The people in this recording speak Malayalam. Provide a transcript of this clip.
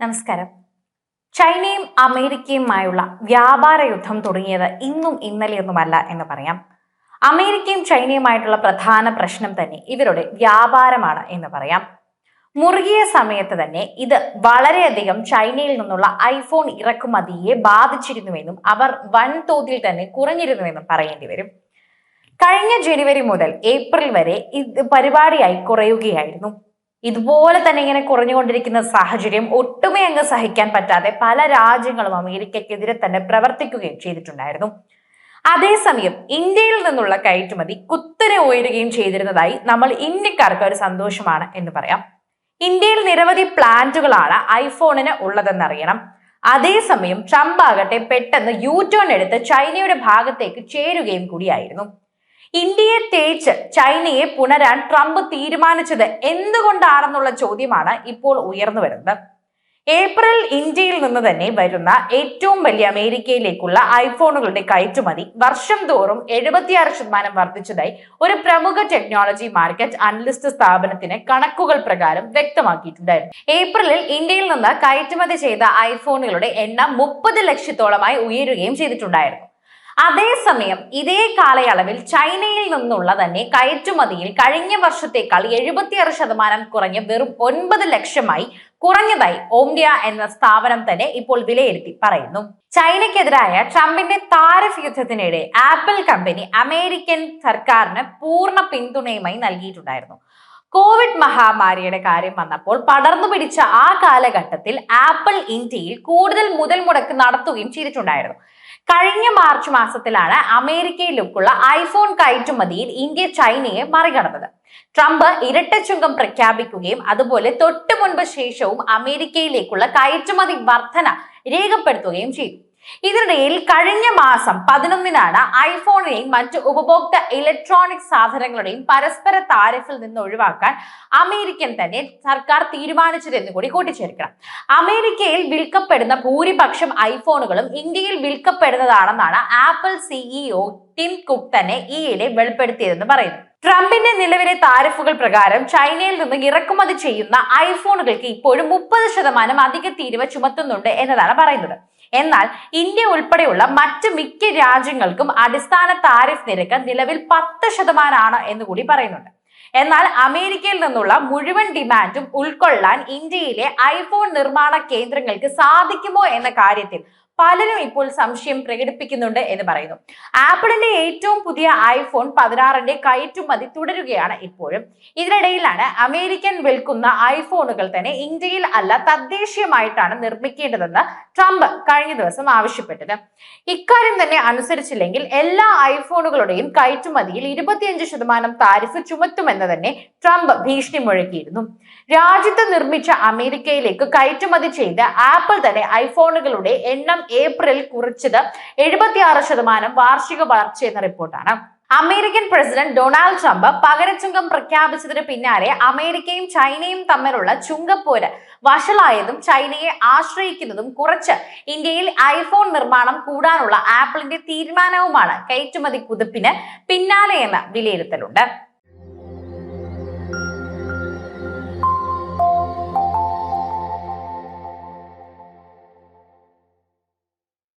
നമസ്കാരം. ചൈനയും അമേരിക്കയുമായുള്ള വ്യാപാര യുദ്ധം തുടങ്ങിയത് ഇന്നും ഇന്നലെയൊന്നുമല്ല എന്ന് പറയാം. അമേരിക്കയും ചൈനയുമായിട്ടുള്ള പ്രധാന പ്രശ്നം തന്നെ ഇവരുടെ വ്യാപാരമാണ് എന്ന് പറയാം. മുറുകിയ സമയത്ത് തന്നെ ഇത് വളരെയധികം ചൈനയിൽ നിന്നുള്ള ഐഫോൺ ഇറക്കുമതിയെ ബാധിച്ചിരുന്നുവെന്നും അവർ വൻതോതിൽ തന്നെ കുറഞ്ഞിരുന്നുവെന്നും പറയേണ്ടി വരും. കഴിഞ്ഞ ജനുവരി മുതൽ ഏപ്രിൽ വരെ ഇത് പരിപാടിയായി കുറയുകയായിരുന്നു. ഇതുപോലെ തന്നെ ഇങ്ങനെ കുറഞ്ഞുകൊണ്ടിരിക്കുന്ന സാഹചര്യം ഒട്ടുമേ അങ്ങ് സഹിക്കാൻ പറ്റാതെ പല രാജ്യങ്ങളും അമേരിക്കക്കെതിരെ തന്നെ പ്രവർത്തിക്കുകയും ചെയ്തിട്ടുണ്ടായിരുന്നു. അതേസമയം ഇന്ത്യയിൽ നിന്നുള്ള കയറ്റുമതി കുത്തനെ ഉയരുകയും ചെയ്തിരുന്നതായി നമ്മൾ ഇന്ത്യക്കാർക്ക് ഒരു സന്തോഷമാണ് എന്ന് പറയാം. ഇന്ത്യയിൽ നിരവധി പ്ലാന്റുകളാണ് ഐഫോണിന് ഉള്ളതെന്നറിയണം. അതേസമയം ട്രംപ് ആകട്ടെ പെട്ടെന്ന് യൂ ടേൺ എടുത്ത് ചൈനയുടെ ഭാഗത്തേക്ക് ചേരുകയും കൂടിയായിരുന്നു. ഇന്ത്യയെ തേച്ച് ചൈനയെ പുണരാൻ ട്രംപ് തീരുമാനിച്ചത് എന്തുകൊണ്ടാണെന്നുള്ള ചോദ്യമാണ് ഇപ്പോൾ ഉയർന്നു വരുന്നത്. ഏപ്രിൽ ഇന്ത്യയിൽ നിന്ന് തന്നെ വരുന്ന ഏറ്റവും വലിയ അമേരിക്കയിലേക്കുള്ള ഐഫോണുകളുടെ കയറ്റുമതി വർഷം തോറും എഴുപത്തിയാറ് ശതമാനം വർദ്ധിച്ചതായി ഒരു പ്രമുഖ ടെക്നോളജി മാർക്കറ്റ് അനലിസ്റ്റ് സ്ഥാപനത്തിന് കണക്കുകൾ പ്രകാരം വ്യക്തമാക്കിയിട്ടുണ്ടായിരുന്നു. ഏപ്രിലിൽ ഇന്ത്യയിൽ നിന്ന് കയറ്റുമതി ചെയ്ത ഐഫോണുകളുടെ എണ്ണം മുപ്പത് ലക്ഷത്തോളമായി ഉയരുകയും ചെയ്തിട്ടുണ്ടായിരുന്നു. അതേസമയം ഇതേ കാലയളവിൽ ചൈനയിൽ നിന്നുള്ള തന്നെ കയറ്റുമതിയിൽ കഴിഞ്ഞ വർഷത്തേക്കാൾ എഴുപത്തിയാറ് ശതമാനം കുറഞ്ഞ് വെറും ഒൻപത് ലക്ഷമായി കുറഞ്ഞതായി ഓംഡിയ എന്ന സ്ഥാപനം തന്നെ ഇപ്പോൾ വിലയിരുത്തി പറയുന്നു. ചൈനയ്ക്കെതിരായ ട്രംപിന്റെ താരിഫ് യുദ്ധത്തിനിടെ ആപ്പിൾ കമ്പനി അമേരിക്കൻ സർക്കാരിന് പൂർണ പിന്തുണയുമായി നൽകിയിട്ടുണ്ടായിരുന്നു. കോവിഡ് മഹാമാരിയുടെ കാര്യം വന്നപ്പോൾ പടർന്നു പിടിച്ച ആ കാലഘട്ടത്തിൽ ആപ്പിൾ ഇന്ത്യയിൽ കൂടുതൽ മുതൽ മുടക്ക് നടത്തുകയും ചെയ്തിട്ടുണ്ടായിരുന്നു. കഴിഞ്ഞ മാർച്ച് മാസത്തിലാണ് അമേരിക്കയിലേക്കുള്ള ഐഫോൺ കയറ്റുമതിയിൽ ഇന്ത്യ ചൈനയെ മറികടന്നത്. ട്രംപ് ഇരട്ട ചുങ്കം പ്രഖ്യാപിക്കുകയും അതുപോലെ തൊട്ടു മുൻപ് ശേഷവും അമേരിക്കയിലേക്കുള്ള കയറ്റുമതി വർധന രേഖപ്പെടുത്തുകയും ചെയ്തു. ഇതിനിടയിൽ കഴിഞ്ഞ മാസം പതിനൊന്നിനാണ് ഐഫോണിനെയും മറ്റ് ഉപഭോക്ത ഇലക്ട്രോണിക് സാധനങ്ങളുടെയും പരസ്പര താരിഫിൽ നിന്ന് ഒഴിവാക്കാൻ അമേരിക്കൻ തന്നെ സർക്കാർ തീരുമാനിച്ചതെന്ന് കൂടി കൂട്ടിച്ചേർക്കണം. അമേരിക്കയിൽ വിൽക്കപ്പെടുന്ന ഭൂരിപക്ഷം ഐഫോണുകളും ഇന്ത്യയിൽ വിൽക്കപ്പെടുന്നതാണെന്നാണ് ആപ്പിൾ സിഇഒ ടിം കുക്ക് തന്നെ ഈയിടെ വെളിപ്പെടുത്തിയതെന്ന് പറയുന്നു ട്രംപിന്റെ നിലവിലെ താരിഫുകൾ പ്രകാരം ചൈനയിൽ നിന്ന് ഇറക്കുമതി ചെയ്യുന്ന ഐഫോണുകൾക്ക് ഇപ്പോഴും മുപ്പത് ശതമാനം അധിക തീരുവ ചുമത്തുന്നുണ്ട് എന്നതാണ് പറയുന്നത്. എന്നാൽ ഇന്ത്യ ഉൾപ്പെടെയുള്ള മറ്റ് മിക്ക രാജ്യങ്ങൾക്കും അടിസ്ഥാന താരിഫ് നിരക്ക് നിലവിൽ പത്ത് ശതമാനമാണ് എന്ന് കൂടി പറയുന്നുണ്ട്. എന്നാൽ അമേരിക്കയിൽ നിന്നുള്ള മുഴുവൻ ഡിമാൻഡും ഉൾക്കൊള്ളാൻ ഇന്ത്യയിലെ ഐഫോൺ നിർമ്മാണ കേന്ദ്രങ്ങൾക്ക് സാധിക്കുമോ എന്ന കാര്യത്തിൽ പലരും ഇപ്പോൾ സംശയം പ്രകടിപ്പിക്കുന്നുണ്ട് എന്ന് പറയുന്നു. ആപ്പിളിന്റെ ഏറ്റവും പുതിയ ഐഫോൺ പതിനാറിന്റെ കയറ്റുമതി തുടരുകയാണ് ഇപ്പോഴും. ഇതിനിടയിലാണ് അമേരിക്കൻ വിൽക്കുന്ന ഐഫോണുകൾ തന്നെ ഇന്ത്യയിൽ അല്ല തദ്ദേശീയമായിട്ടാണ് നിർമ്മിക്കേണ്ടതെന്ന് ട്രംപ് കഴിഞ്ഞ ദിവസം ആവശ്യപ്പെട്ടത്. ഇക്കാര്യം തന്നെ അനുസരിച്ചില്ലെങ്കിൽ എല്ലാ ഐഫോണുകളുടെയും കയറ്റുമതിയിൽ ഇരുപത്തിയഞ്ച് ശതമാനം താരിഫ് ചുമത്തുമെന്ന് തന്നെ ട്രംപ് ഭീഷണി മുഴക്കിയിരുന്നു. രാജ്യത്ത് നിർമ്മിച്ച അമേരിക്കയിലേക്ക് കയറ്റുമതി ചെയ്ത് ആപ്പിൾ തന്നെ ഐഫോണുകളുടെ എണ്ണം ഏപ്രിൽ കുറിച്ചത് എഴുപത്തിയാറ് ശതമാനം വാർഷിക വളർച്ച എന്ന റിപ്പോർട്ടാണ്. അമേരിക്കൻ പ്രസിഡന്റ് ഡൊണാൾഡ് ട്രംപ് പകരച്ചുങ്കം പ്രഖ്യാപിച്ചതിന് പിന്നാലെ അമേരിക്കയും ചൈനയും തമ്മിലുള്ള ചുങ്കപ്പോര് വഷളായതും ചൈനയെ ആശ്രയിക്കുന്നതും കുറച്ച് ഇന്ത്യയിൽ ഐഫോൺ നിർമ്മാണം കൂടാനുള്ള ആപ്പിളിന്റെ തീരുമാനവുമാണ് കയറ്റുമതി കുതിപ്പിന് പിന്നാലെയെന്ന വിലയിരുത്തലുണ്ട്.